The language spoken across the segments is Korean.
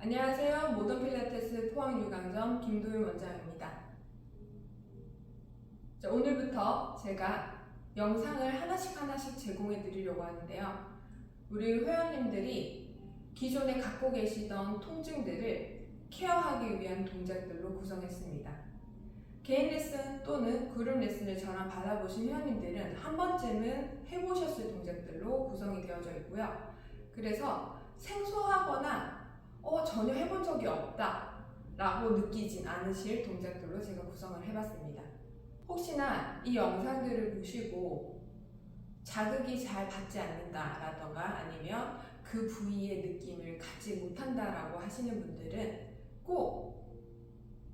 안녕하세요. 모던 필라테스 포항 유강점 김도윤 원장입니다. 자, 오늘부터 제가 영상을 하나씩 하나씩 제공해 드리려고 하는데요. 우리 회원님들이 기존에 갖고 계시던 통증들을 케어하기 위한 동작들로 구성했습니다. 개인 레슨 또는 그룹 레슨을 저랑 받아보신 회원님들은 한 번쯤은 해보셨을 동작들로 구성이 되어져 있고요. 그래서 생소하거나 어, 전혀 해본 적이 없다 라고 느끼진 않으실 동작들로 제가 구성을 해봤습니다. 혹시나 이 영상들을 보시고 자극이 잘 받지 않는다라던가 아니면 그 부위의 느낌을 갖지 못한다라고 하시는 분들은 꼭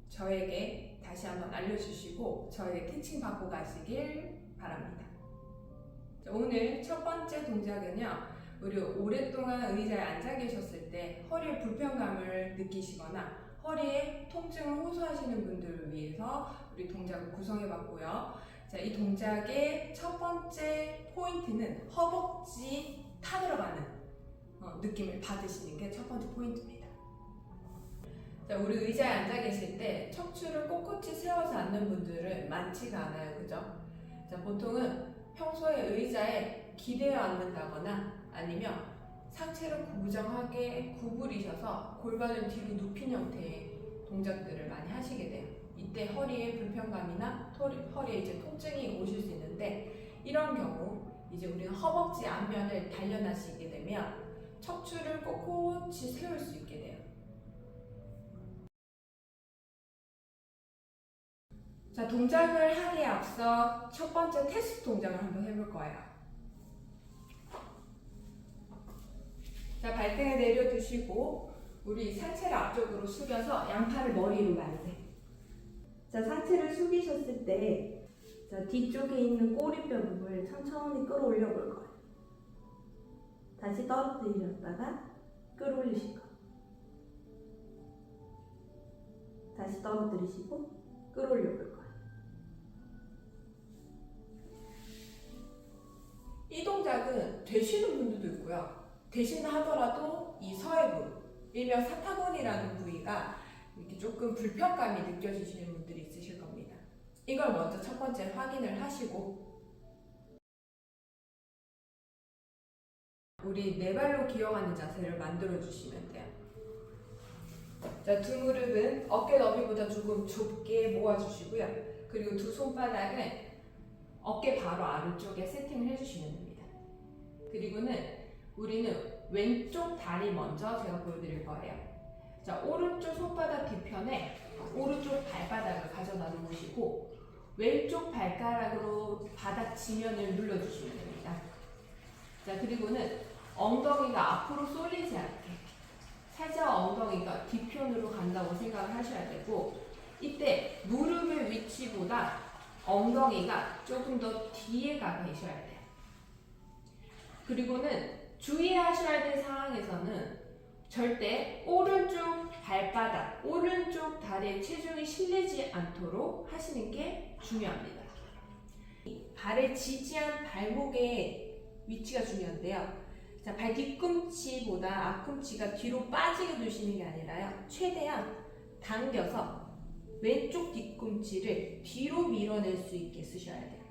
저에게 다시 한번 알려주시고 저에게 티칭 받고 가시길 바랍니다. 자, 오늘 첫 번째 동작은요. 우리 오랫동안 의자에 앉아 계셨을 때 허리에 불편감을 느끼시거나 허리에 통증을 호소하시는 분들을 위해서 우리 동작을 구성해 봤고요. 자, 이 동작의 첫 번째 포인트는 허벅지 타 들어가는 어, 느낌을 받으시는 게 첫 번째 포인트입니다. 자, 우리 의자에 앉아 계실 때 척추를 꼿꼿이 세워서 앉는 분들은 많지가 않아요. 그죠? 자, 보통은 평소에 의자에 기대어 앉는다거나 아니면 상체를 구부정하게 구부리셔서 골반을 뒤로 눕힌 형태의 동작들을 많이 하시게 돼요. 이때 허리에 불편감이나 허리, 허리에 이제 통증이 오실 수 있는데 이런 경우 이제 우리는 허벅지 앞면을 단련하시게 되면 척추를 꼿꼿이 세울 수 있게 돼요. 자, 동작을 하기에 앞서 첫 번째 테스트 동작을 한번 해볼 거예요. 자, 발등을 내려두시고 우리 상체를 앞쪽으로 숙여서 양팔을 머리로 만세. 자, 상체를 숙이셨을 때, 자, 뒤쪽에 있는 꼬리뼈 부분을 천천히 끌어올려 볼 거예요. 다시 떨어뜨리셨다가 끌어올리실 거예요. 다시 떨어뜨리시고 끌어올려 볼 거예요. 되신다 하더라도 이 서해부, 일명 사타구니라는 부위가 이렇게 조금 불편감이 느껴지시는 분들이 있으실 겁니다. 이걸 먼저 첫 번째 확인을 하시고 우리 네 발로 기어가는 자세를 만들어 주시면 돼요. 자, 두 무릎은 어깨 너비보다 조금 좁게 모아 주시고요. 그리고 두 손바닥은 어깨 바로 아래쪽에 세팅을 해 주시면 됩니다. 그리고는 우리는 왼쪽 다리 먼저 제가 보여드릴 거예요. 자, 오른쪽 손바닥 뒤편에 오른쪽 발바닥을 가져다 놓으시고 왼쪽 발가락으로 바닥 지면을 눌러주시면 됩니다. 자, 그리고는 엉덩이가 앞으로 쏠리지 않게 살짝 엉덩이가 뒤편으로 간다고 생각을 하셔야 되고 이때 무릎의 위치보다 엉덩이가 조금 더 뒤에 가 계셔야 돼요. 그리고는 주의하셔야 될 상황에서는 절대 오른쪽 발바닥, 오른쪽 다리에 체중이 실리지 않도록 하시는 게 중요합니다. 발을 지지한 발목의 위치가 중요한데요. 자, 발 뒤꿈치보다 앞꿈치가 뒤로 빠지게 두시는 게 아니라요. 최대한 당겨서 왼쪽 뒤꿈치를 뒤로 밀어낼 수 있게 쓰셔야 돼요.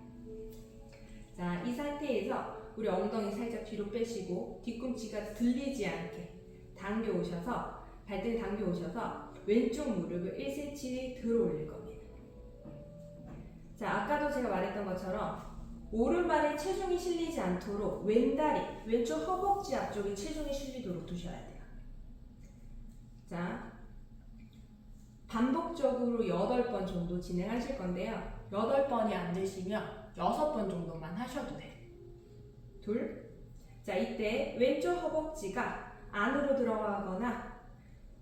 자, 이 상태에서 우리 엉덩이 살짝 뒤로 빼시고 뒤꿈치가 들리지 않게 당겨 오셔서 발등 당겨 오셔서 왼쪽 무릎을 1cm 들어 올릴 겁니다. 자, 아까도 제가 말했던 것처럼 오른발에 체중이 실리지 않도록 왼다리, 왼쪽 허벅지 앞쪽에 체중이 실리도록 두셔야 돼요. 자, 반복적으로 8번 정도 진행하실 건데요. 8번이 안 되시면 6번 정도만 하셔도 돼요. 둘. 자, 이때 왼쪽 허벅지가 안으로 들어가거나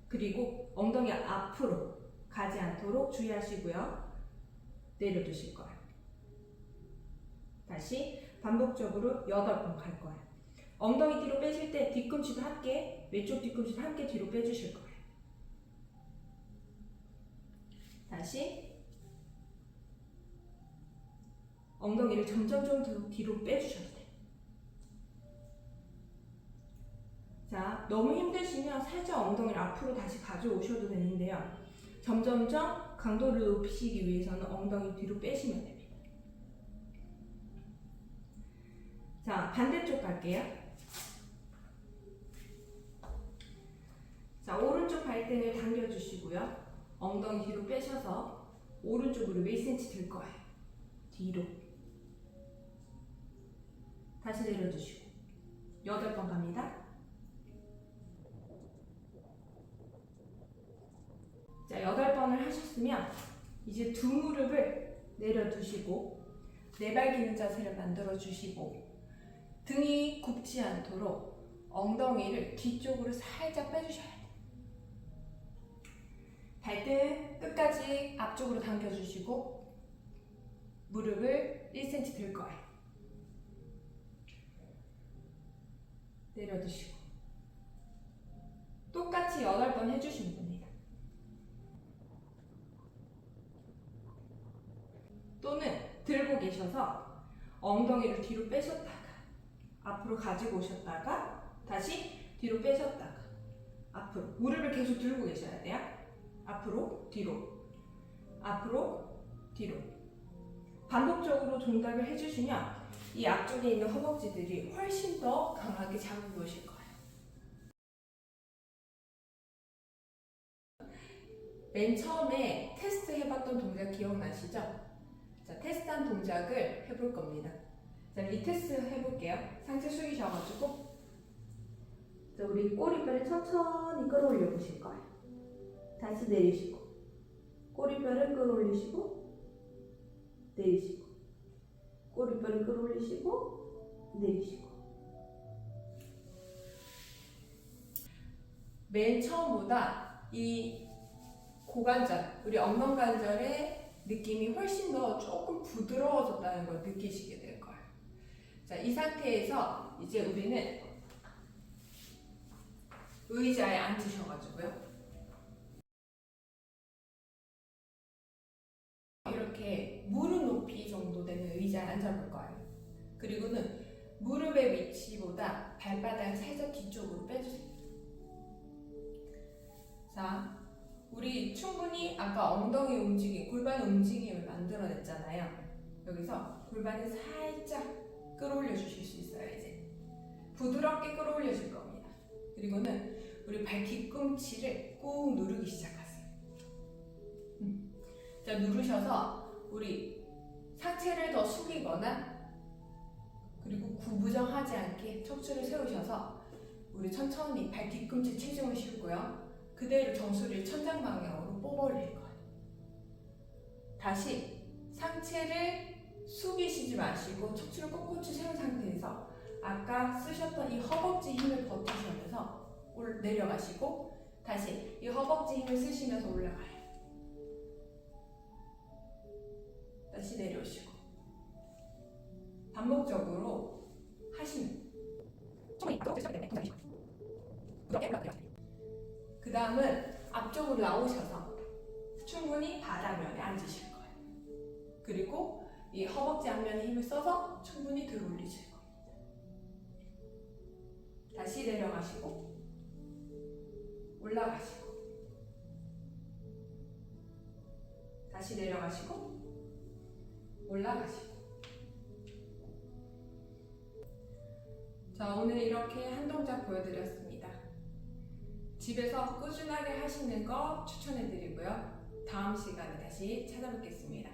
그리고 엉덩이 앞으로 가지 않도록 주의하시고요. 내려두실 거예요. 다시 반복적으로 8번 갈 거예요. 엉덩이 뒤로 빼실 때 뒤꿈치도 함께, 왼쪽 뒤꿈치도 함께 뒤로 빼주실 거예요. 다시 엉덩이를 점점 좀더 뒤로 빼주셔도 돼요. 너무 힘드시면 살짝 엉덩이를 앞으로 다시 가져오셔도 되는데요. 점점점 강도를 높이시기 위해서는 엉덩이 뒤로 빼시면 됩니다. 자, 반대쪽 갈게요. 자, 오른쪽 발등을 당겨주시고요. 엉덩이 뒤로 빼셔서 오른쪽 무릎 1cm 들 거예요. 뒤로. 다시 내려주시고. 여덟 번 갑니다. 자, 여덟 번을 하셨으면 이제 두 무릎을 내려두시고 내발기는 자세를 만들어 주시고 등이 굽지 않도록 엉덩이를 뒤쪽으로 살짝 빼주셔야 돼요. 발등 끝까지 앞쪽으로 당겨주시고 무릎을 1cm 들 거예요. 내려두시고 똑같이 8번 해주시면 됩니다. 또는 들고 계셔서 엉덩이를 뒤로 빼셨다가 앞으로 가지고 오셨다가 다시 뒤로 빼셨다가 앞으로 무릎을 계속 들고 계셔야 돼요. 앞으로 뒤로 앞으로 뒤로 반복적으로 동작을 해주시면 이 앞쪽에 있는 허벅지들이 훨씬 더 강하게 자극이 오실 거예요. 맨 처음에 테스트 해봤던 동작 기억나시죠? 자, 테스트한 동작을 해볼 겁니다. 자, 리테스트 해볼게요. 상체 숙이셔가지고 자, 우리 꼬리뼈를 천천히 끌어올려 보실 거예요. 다시 내리시고, 꼬리뼈를 끌어올리시고, 내리시고, 꼬리뼈를 끌어올리시고, 내리시고. 맨 처음보다 이 고관절, 우리 엉덩 관절의 느낌이 훨씬 더 조금 부드러워졌다는 걸 느끼시게 될 거예요. 자, 이 상태에서 이제 우리는 의자에 앉으셔가지고요. 이렇게 무릎 높이 정도 되는 의자에 앉아볼 거예요. 그리고는 무릎의 위치보다 발바닥을 살짝 뒤쪽으로 빼주세요. 자, 우리 충분히 아까 엉덩이 움직임, 골반 움직임을 만들어냈잖아요. 여기서 골반을 살짝 끌어올려 주실 수 있어요, 이제. 부드럽게 끌어올려 줄 겁니다. 그리고는 우리 발 뒤꿈치를 꾹 누르기 시작하세요. 음. 자, 누르셔서 우리 상체를 더 숙이거나 그리고 구부정하지 않게 척추를 세우셔서 우리 천천히 발 뒤꿈치 체중을 싣고요. 그대로 정수리를 천장 방향으로 뽑아 올릴 거예요. 다시 상체를 숙이시지 마시고 척추를 꼿꼿이 세운 상태에서 아까 쓰셨던 이 허벅지 힘을 버티시면서 올 내려가시고 다시 이 허벅지 힘을 쓰시면서 올라가요. 다시 내려오시고 반복적으로 그리고 이 허벅지 앞면에 힘을 써서 충분히 들어 올리실 겁니다. 다시 내려가시고 올라가시고 다시 내려가시고 올라가시고 자 오늘 이렇게 한 동작 보여드렸습니다. 집에서 꾸준하게 하시는 거 추천해드리고요. 다음 시간에 다시 찾아뵙겠습니다.